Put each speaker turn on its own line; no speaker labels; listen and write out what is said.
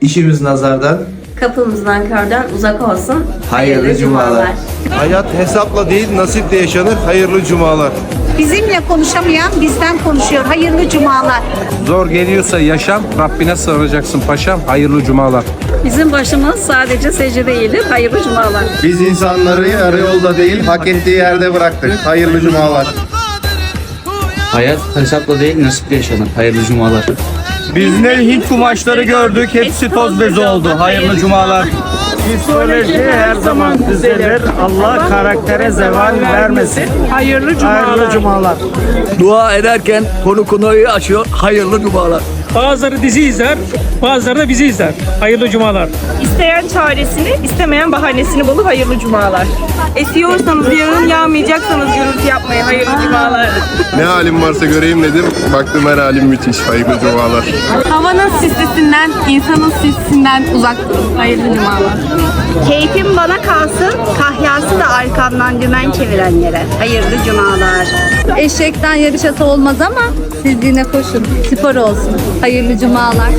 İşimiz nazardan.
Kapımızdan körden uzak olsun.
Hayırlı cumalar.
Hayat hesapla değil nasiple yaşanır. Hayırlı cumalar.
Bizimle konuşamayan bizden konuşuyor. Hayırlı cumalar.
Zor geliyorsa yaşam, Rabbine sığınacaksın paşam. Hayırlı cumalar.
Bizim başımız sadece secde eğilir. Hayırlı cumalar.
Biz insanları yarı yolda değil hak ettiği yerde bıraktık. Hayırlı cumalar.
Hayat hesapla değil nasiple yaşanır. Hayırlı cumalar.
Biz ne Hint kumaşları gördük, hepsi toz bezi oldu. Hayırlı cumalar. Psikoloji her zaman düzelir. Allah karaktere zeval vermesin. Hayırlı cumalar. Hayırlı cumalar.
Dua ederken konu konuyu açıyor. Hayırlı cumalar.
Bazıları dizi izler, bazıları da bizi izler. Hayırlı cumalar.
İsteyen çaresini, istemeyen bahanesini bulur. Hayırlı cumalar. Esiyorsanız yağın, yağmayacaksanız gürültü yapmayın. Hayırlı cumalar.
Ne halim varsa göreyim dedim. Baktım her halim müthiş. Hayırlı cumalar.
Havanın sislisinden, insanın sislisinden uzak durun. Hayırlı cumalar.
Keyfim bana kalsın. Arkamdan dümen çevirenlere. Hayırlı cumalar.
Eşekten yarış atı olmaz ama siz yine koşun. Spor olsun. Hayırlı cumalar.